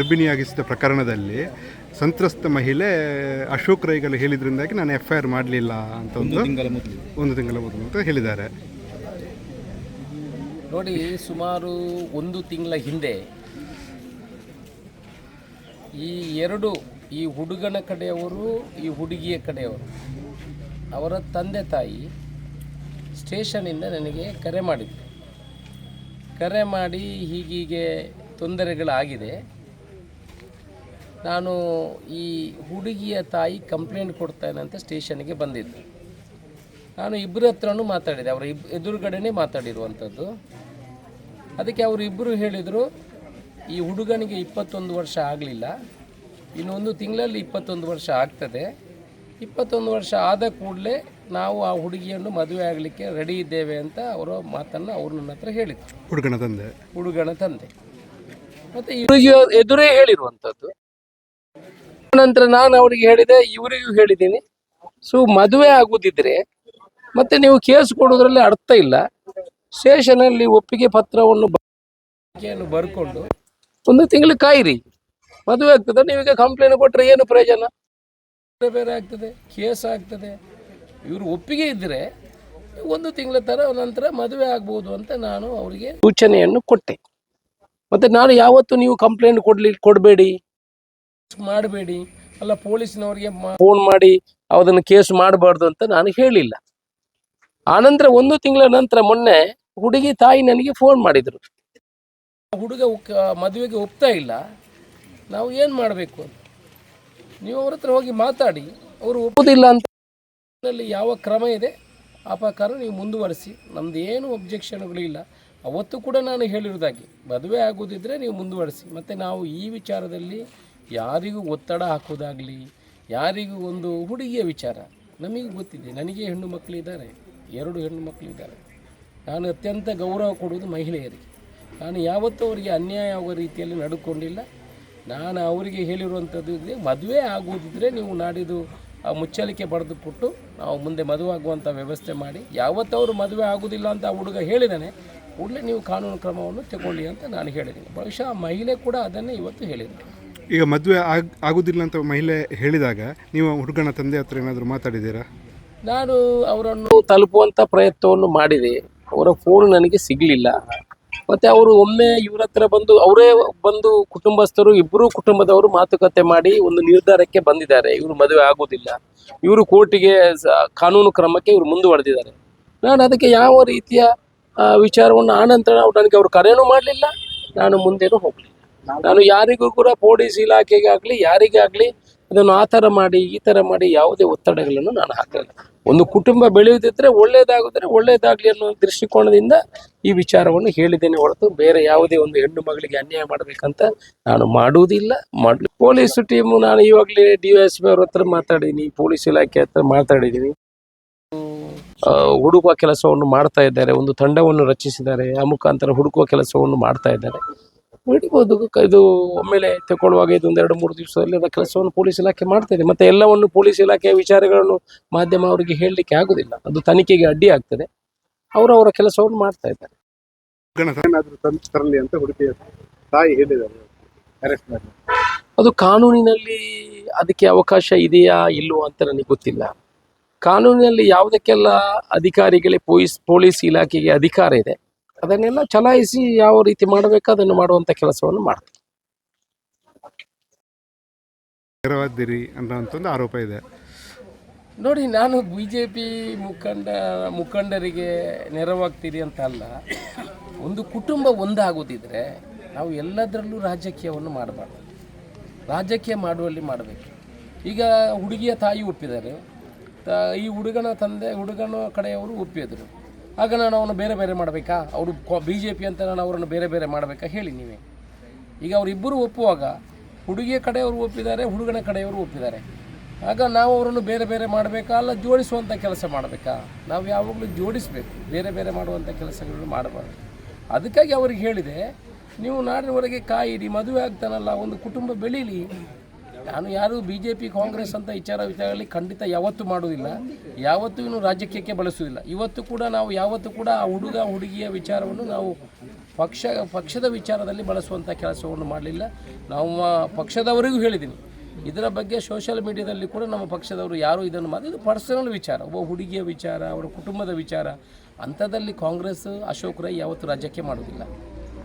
ಗರ್ಭಿಣಿಯಾಗಿಸಿದ ಪ್ರಕರಣದಲ್ಲಿ ಸಂತ್ರಸ್ತ ಮಹಿಳೆ ಅಶೋಕ್ ರೈಗಳು ಹೇಳಿದ್ರಿಂದಾಗಿ ನಾನು ಎಫ್ ಐ ಆರ್ ಮಾಡಲಿಲ್ಲ ಅಂತ ಒಂದು ತಿಂಗಳ ಮೊದಲು. ಒಂದು ತಿಂಗಳ ಮೊದಲು ಅಂತ ಹೇಳಿದ್ದಾರೆ. ನೋಡಿ ಸುಮಾರು ಒಂದು ತಿಂಗಳ ಹಿಂದೆ ಈ ಎರಡು ಈ ಹುಡುಗನ ಕಡೆಯವರು ಈ ಹುಡುಗಿಯ ಕಡೆಯವರು ಅವರ ತಂದೆ ತಾಯಿ ಸ್ಟೇಷನಿಂದ ನನಗೆ ಕರೆ ಮಾಡಿದ್ರು. ಕರೆ ಮಾಡಿ ಹೀಗೀಗೆ ತೊಂದರೆಗಳಾಗಿದೆ. ನಾನು ಈ ಹುಡುಗಿಯ ತಾಯಿ ಕಂಪ್ಲೇಂಟ್ ಕೊಡ್ತೇನೆ ಅಂತ ಸ್ಟೇಷನ್ಗೆ ಬಂದಿದ್ದೆ. ನಾನು ಇಬ್ಬರ ಹತ್ರನೂ ಮಾತಾಡಿದೆ ಅವರ ಇಬ್ ಎದುರುಗಡೆನೇ ಮಾತಾಡಿರುವಂಥದ್ದು. ಅದಕ್ಕೆ ಅವರು ಇಬ್ಬರು ಹೇಳಿದರು ಈ ಹುಡುಗನಿಗೆ ಇಪ್ಪತ್ತೊಂದು ವರ್ಷ ಆಗಲಿಲ್ಲ ಇನ್ನೊಂದು ತಿಂಗಳಲ್ಲಿ ಇಪ್ಪತ್ತೊಂದು ವರ್ಷ ಆಗ್ತದೆ. ಇಪ್ಪತ್ತೊಂದು ವರ್ಷ ಆದ ಕೂಡಲೇ ನಾವು ಆ ಹುಡುಗಿಯನ್ನು ಮದುವೆ ಆಗಲಿಕ್ಕೆ ರೆಡಿ ಇದ್ದೇವೆ ಅಂತ ಅವರ ಮಾತನ್ನು ಅವರು ನನ್ನ ಹತ್ರ ಹೇಳಿದರು. ಹುಡುಗನ ತಂದೆ. ಹುಡುಗನ ತಂದೆ. ಮತ್ತು ಹುಡುಗಿಯ ಎದುರೇ ಹೇಳಿರುವಂಥದ್ದು. ನಂತರ ನಾನು ಅವರಿಗೆ ಹೇಳಿದೆ, ಇವರಿಗೂ ಹೇಳಿದ್ದೀನಿ. ಸೊ ಮದುವೆ ಆಗುದಿದ್ರೆ ಮತ್ತೆ ನೀವು ಕೇಸ್ ಕೊಡೋದ್ರಲ್ಲಿ ಅರ್ಥ ಇಲ್ಲ. ಸ್ಟೇಷನಲ್ಲಿ ಒಪ್ಪಿಗೆ ಪತ್ರವನ್ನು ಬರ್ಕೊಂಡು ಒಂದು ತಿಂಗಳು ಕಾಯಿರಿ. ಮದುವೆ ಆಗ್ತದೆ, ನೀವೀಗ ಕಂಪ್ಲೇಂಟ್ ಕೊಟ್ಟರೆ ಏನು ಪ್ರಯೋಜನ? ಬೇರೆ ಬೇರೆ ಆಗ್ತದೆ, ಕೇಸ್ ಆಗ್ತದೆ. ಇವರು ಒಪ್ಪಿಗೆ ಇದ್ದರೆ ಒಂದು ತಿಂಗಳ ತರ ನಂತರ ಮದುವೆ ಆಗ್ಬೋದು ಅಂತ ನಾನು ಅವರಿಗೆ ಸೂಚನೆಯನ್ನು ಕೊಟ್ಟೆ. ಮತ್ತೆ ನಾನು ಯಾವತ್ತು ನೀವು ಕಂಪ್ಲೇಂಟ್ ಕೊಡಲಿ ಕೊಡಬೇಡಿ. ಮಾಡಬೇಡಿ. ಅಲ್ಲ, ಪೊಲೀಸ್ನವರಿಗೆ ಫೋನ್ ಮಾಡಿ ಅದನ್ನು ಕೇಸ್ ಮಾಡಬಾರ್ದು ಅಂತ ನಾನು ಹೇಳಿಲ್ಲ. ಆನಂತರ ಒಂದು ತಿಂಗಳ ನಂತರ ಮೊನ್ನೆ ಹುಡುಗಿ ತಾಯಿ ನನಗೆ ಫೋನ್ ಮಾಡಿದರು. ಹುಡುಗ ಮದುವೆಗೆ ಒಪ್ತಾ ಇಲ್ಲ. ನಾವು ಏನು ಮಾಡಬೇಕು? ನೀವು ಅವ್ರ ಹತ್ರ ಹೋಗಿ ಮಾತಾಡಿ. ಅವರು ಒಪ್ಪುದಿಲ್ಲ ಅಂತ ಯಾವ ಕ್ರಮ ಇದೆ? ಆ ಪ್ರಕಾರ ನೀವು ಮುಂದುವರಿಸಿ. ನಮ್ದು ಏನು ಒಬ್ಜೆಕ್ಷನ್ಗಳು ಇಲ್ಲ. ಅವತ್ತು ಕೂಡ ನಾನು ಹೇಳಿರೋದಾಗಿ ಮದುವೆ ಆಗೋದಿದ್ರೆ ನೀವು ಮುಂದುವರಿಸಿ. ಮತ್ತು ನಾವು ಈ ವಿಚಾರದಲ್ಲಿ ಯಾರಿಗೂ ಒತ್ತಡ ಹಾಕೋದಾಗಲಿ ಯಾರಿಗೂ ಒಂದು ಹುಡುಗಿಯ ವಿಚಾರ, ನಮಗೆ ಗೊತ್ತಿದೆ, ನನಗೆ ಹೆಣ್ಣು ಮಕ್ಕಳಿದ್ದಾರೆ ಎರಡು ಹೆಣ್ಣು ಮಕ್ಕಳಿದ್ದಾರೆ ನಾನು ಅತ್ಯಂತ ಗೌರವ ಕೊಡುವುದು ಮಹಿಳೆಯರಿಗೆ. ನಾನು ಯಾವತ್ತೂ ಅವರಿಗೆ ಅನ್ಯಾಯ ಆಗುವ ರೀತಿಯಲ್ಲಿ ನಡ್ಕೊಂಡಿಲ್ಲ. ನಾನು ಅವರಿಗೆ ಹೇಳಿರುವಂಥದ್ದು ಇದೆ ಮದುವೆ ಆಗುವುದಿದ್ರೆ ನೀವು ನಾಡಿದ್ದು ಆ ಮುಚ್ಚಲಿಕೆ ಬಡಿದುಕೊಟ್ಟು ನಾವು ಮುಂದೆ ಮದುವೆ ಆಗುವಂಥ ವ್ಯವಸ್ಥೆ ಮಾಡಿ ಯಾವತ್ತವರು ಮದುವೆ ಆಗುವುದಿಲ್ಲ ಅಂತ ಆ ಹುಡುಗ ಹೇಳಿದ್ದಾನೆ ಕೂಡಲೇ ನೀವು ಕಾನೂನು ಕ್ರಮವನ್ನು ತಗೊಳ್ಳಿ ಅಂತ ನಾನು ಹೇಳಿದ್ದೀನಿ. ಬಹುಶಃ ಮಹಿಳೆ ಕೂಡ ಅದನ್ನೇ ಇವತ್ತು ಹೇಳಿದ್ರು ಈಗ ಮದುವೆ ಆಗ್ ಆಗುದಿಲ್ಲ ಅಂತ ಮಹಿಳೆ ಹೇಳಿದಾಗ ನೀವು ಹುಡುಗನ ತಂದೆ ಹತ್ರ ಏನಾದರೂ ಮಾತಾಡಿದ್ದೀರಾ? ನಾನು ಅವರನ್ನು ತಲುಪುವಂಥ ಪ್ರಯತ್ನವನ್ನು ಮಾಡಿದೆ. ಅವರ ಫೋನ್ ನನಗೆ ಸಿಗಲಿಲ್ಲ. ಮತ್ತೆ ಅವರು ಒಮ್ಮೆ ಇವ್ರ ಹತ್ರ ಬಂದು, ಅವರೇ ಬಂದು ಕುಟುಂಬಸ್ಥರು ಇಬ್ಬರು ಕುಟುಂಬದವರು ಮಾತುಕತೆ ಮಾಡಿ ಒಂದು ನಿರ್ಧಾರಕ್ಕೆ ಬಂದಿದ್ದಾರೆ. ಇವರು ಮದುವೆ ಆಗುವುದಿಲ್ಲ ಇವರು ಕೋರ್ಟಿಗೆ ಕಾನೂನು ಕ್ರಮಕ್ಕೆ ಇವರು ಮುಂದುವರೆದಿದ್ದಾರೆ. ನಾನು ಅದಕ್ಕೆ ಯಾವ ರೀತಿಯ ವಿಚಾರವನ್ನು ಆನಂತರ ನನಗೆ ಅವರು ಕರೆಯೂ ಮಾಡಲಿಲ್ಲ. ನಾನು ಮುಂದೇನು ಹೋಗಲಿಲ್ಲ. ನಾನು ಯಾರಿಗೂ ಕೂಡ ಪೊಲೀಸ್ ಇಲಾಖೆಗೆ ಆಗಲಿ, ಯಾರಿಗೇ ಆಗಲಿ ಅದನ್ನು ಆ ಥರ ಮಾಡಿ, ಈ ಥರ ಮಾಡಿ ಯಾವುದೇ ಒತ್ತಡಗಳನ್ನು ನಾನು ಹಾಕಲ್ಲ ಒಂದು ಕುಟುಂಬ ಬೆಳೆಯುತ್ತಿದ್ದರೆ ಒಳ್ಳೇದಾಗಿದ್ರೆ ಒಳ್ಳೇದಾಗಲಿ ಅನ್ನೋ ದೃಷ್ಟಿಕೋನದಿಂದ ಈ ವಿಚಾರವನ್ನು ಹೇಳಿದ್ದೇನೆ ಹೊರತು ಬೇರೆ ಯಾವುದೇ ಒಂದು ಹೆಣ್ಣು ಮಗಳಿಗೆ ಅನ್ಯಾಯ ಮಾಡಬೇಕಂತ ನಾನು ಮಾಡುವುದಿಲ್ಲ. ಮಾಡಲಿ. ಪೊಲೀಸ್ ಟೀಮು ನಾನು ಇವಾಗಲೇ ಡಿ ಎಸ್ ಪಿ ಅವ್ರ ಹತ್ರ ಮಾತಾಡಿದ್ದೀನಿ, ಪೊಲೀಸ್ ಇಲಾಖೆ ಹತ್ರ ಮಾತಾಡಿದ್ದೀನಿ. ಹುಡುಕುವ ಕೆಲಸವನ್ನು ಮಾಡ್ತಾ ಇದ್ದಾರೆ, ಒಂದು ತಂಡವನ್ನು ರಚಿಸಿದ್ದಾರೆ, ಆ ಮುಖಾಂತರ ಹುಡುಕುವ ಕೆಲಸವನ್ನು ಮಾಡ್ತಾ ಇದ್ದಾರೆ. ಹಿಡಿಬೋದು. ಇದು ಒಮ್ಮೆಲೆ ತಗೊಳ್ಳುವಾಗ ಇದೊಂದು ಎರಡು ಮೂರು ದಿವಸದಲ್ಲಿ ಅದರ ಕೆಲಸವನ್ನು ಪೊಲೀಸ್ ಇಲಾಖೆ ಮಾಡ್ತಾ ಇದೆ ಮತ್ತೆ ಎಲ್ಲವನ್ನು ಪೊಲೀಸ್ ಇಲಾಖೆಯ ವಿಚಾರಗಳನ್ನು ಮಾಧ್ಯಮ ಅವರಿಗೆ ಹೇಳಲಿಕ್ಕೆ ಆಗುದಿಲ್ಲ. ಅದು ತನಿಖೆಗೆ ಅಡ್ಡಿ ಆಗ್ತದೆ. ಅವರು ಅವರ ಕೆಲಸವನ್ನು ಮಾಡ್ತಾ ಇದ್ದಾರೆ. ಹುಡುಗನ ತಂದೆ ಏನಾದರೂ ತಂದು ತರಲಿ ಅಂತ ಹುಡುಗಿಯ ತಾಯಿ ಹೇಳಿದ್ದಾರೆ. ಅರೆಸ್ಟ್ ಮಾಡಿ. ಅದು ಕಾನೂನಿನಲ್ಲಿ ಅದಕ್ಕೆ ಅವಕಾಶ ಇದೆಯಾ ಇಲ್ಲೋ ಅಂತ ನನಗೆ ಗೊತ್ತಿಲ್ಲ. ಕಾನೂನಿನಲ್ಲಿ ಯಾವುದಕ್ಕೆಲ್ಲ ಅಧಿಕಾರಿಗಳೇ ಪೊಲೀಸ್ ಪೊಲೀಸ್ ಇಲಾಖೆಗೆ ಅಧಿಕಾರ ಇದೆ. ಅದನ್ನೆಲ್ಲ ಚಲಾಯಿಸಿ ಯಾವ ರೀತಿ ಮಾಡಬೇಕು ಅದನ್ನು ಮಾಡುವಂತ ಕೆಲಸವನ್ನು ಮಾಡ್ತಾರೆ ಅನ್ನೋ ಅಂತ ಒಂದು ಆರೋಪ ಇದೆ. ನೋಡಿ ನಾನು ಬಿ ಜೆ ಪಿ ಮುಖಂಡ ಮುಖಂಡರಿಗೆ ನೆರವಾಗ್ತೀರಿ ಅಂತ ಅಲ್ಲ ಒಂದು ಕುಟುಂಬ ಒಂದಾಗೋದಿದ್ರೆ ನಾವು ಎಲ್ಲದರಲ್ಲೂ ರಾಜಕೀಯವನ್ನು ಮಾಡಬಾರ್ದು. ರಾಜಕೀಯ ಮಾಡುವಲ್ಲಿ ಮಾಡಬೇಕು. ಈಗ ಹುಡುಗಿಯ ತಾಯಿ ಒಪ್ಪಿದ್ದಾರೆ. ತ ಈ ಹುಡುಗನ ತಂದೆ ಹುಡುಗನ ಕಡೆಯವರು ಒಪ್ಪಿದ್ರು. ಆಗ ನಾನು ಅವನು ಬೇರೆ ಬೇರೆ ಮಾಡಬೇಕಾ? ಅವರು ಬಿ ಜೆ ಪಿ ಅಂತ ನಾನು ಅವರನ್ನು ಬೇರೆ ಬೇರೆ ಮಾಡಬೇಕಾ? ಹೇಳಿ ನೀವೇ. ಈಗ ಅವರಿಬ್ಬರು ಒಪ್ಪುವಾಗ ಹುಡುಗಿಯ ಕಡೆಯವರು ಒಪ್ಪಿದ್ದಾರೆ, ಹುಡುಗನ ಕಡೆಯವರು ಒಪ್ಪಿದ್ದಾರೆ. ಆಗ ನಾವು ಅವರನ್ನು ಬೇರೆ ಬೇರೆ ಮಾಡಬೇಕಾ? ಅಲ್ಲ ಜೋಡಿಸುವಂಥ ಕೆಲಸ ಮಾಡಬೇಕಾ? ನಾವು ಯಾವಾಗಲೂ ಜೋಡಿಸಬೇಕು. ಬೇರೆ ಬೇರೆ ಮಾಡುವಂಥ ಕೆಲಸಗಳನ್ನು ಮಾಡಬಾರ್ದು. ಅದಕ್ಕಾಗಿ ಅವರಿಗೆ ಹೇಳಿದೆ, ನೀವು ನಾಡಿನವರೆಗೆ ಕಾಯಿರಿ ಮದುವೆ ಆಗ್ತಾನಲ್ಲ, ಒಂದು ಕುಟುಂಬ ಬೆಳೀಲಿ. ನಾನು ಯಾರು ಬಿ ಜೆ ಪಿ ಕಾಂಗ್ರೆಸ್ ಅಂತ ವಿಚಾರ ವಿಚಾರಗಳಲ್ಲಿ ಖಂಡಿತ ಯಾವತ್ತೂ ಮಾಡುವುದಿಲ್ಲ. ಯಾವತ್ತೂ ಇನ್ನು ರಾಜಕೀಯಕ್ಕೆ ಬಳಸುವುದಿಲ್ಲ. ಇವತ್ತು ಕೂಡ ನಾವು ಯಾವತ್ತೂ ಕೂಡ ಆ ಹುಡುಗ, ಹುಡುಗಿಯ ವಿಚಾರವನ್ನು ನಾವು ಪಕ್ಷ, ಪಕ್ಷದ ವಿಚಾರದಲ್ಲಿ ಬಳಸುವಂಥ ಕೆಲಸವನ್ನು ಮಾಡಲಿಲ್ಲ. ನಮ್ಮ ಪಕ್ಷದವರಿಗೂ ಹೇಳಿದ್ದೀನಿ. ಇದರ ಬಗ್ಗೆ ಸೋಷಿಯಲ್ ಮೀಡಿಯಾದಲ್ಲಿ ಕೂಡ ನಮ್ಮ ಪಕ್ಷದವರು ಯಾರು ಇದನ್ನು ಮಾಡಿ, ಇದು ಪರ್ಸನಲ್ ವಿಚಾರ. ಒಬ್ಬ ಹುಡುಗಿಯ ವಿಚಾರ, ಅವರ ಕುಟುಂಬದ ವಿಚಾರ. ಅಂಥದ್ದಲ್ಲಿ ಕಾಂಗ್ರೆಸ್, ಅಶೋಕ್ ರೈ ಯಾವತ್ತೂ ರಾಜ್ಯಕ್ಕೆ ಮಾಡೋದಿಲ್ಲ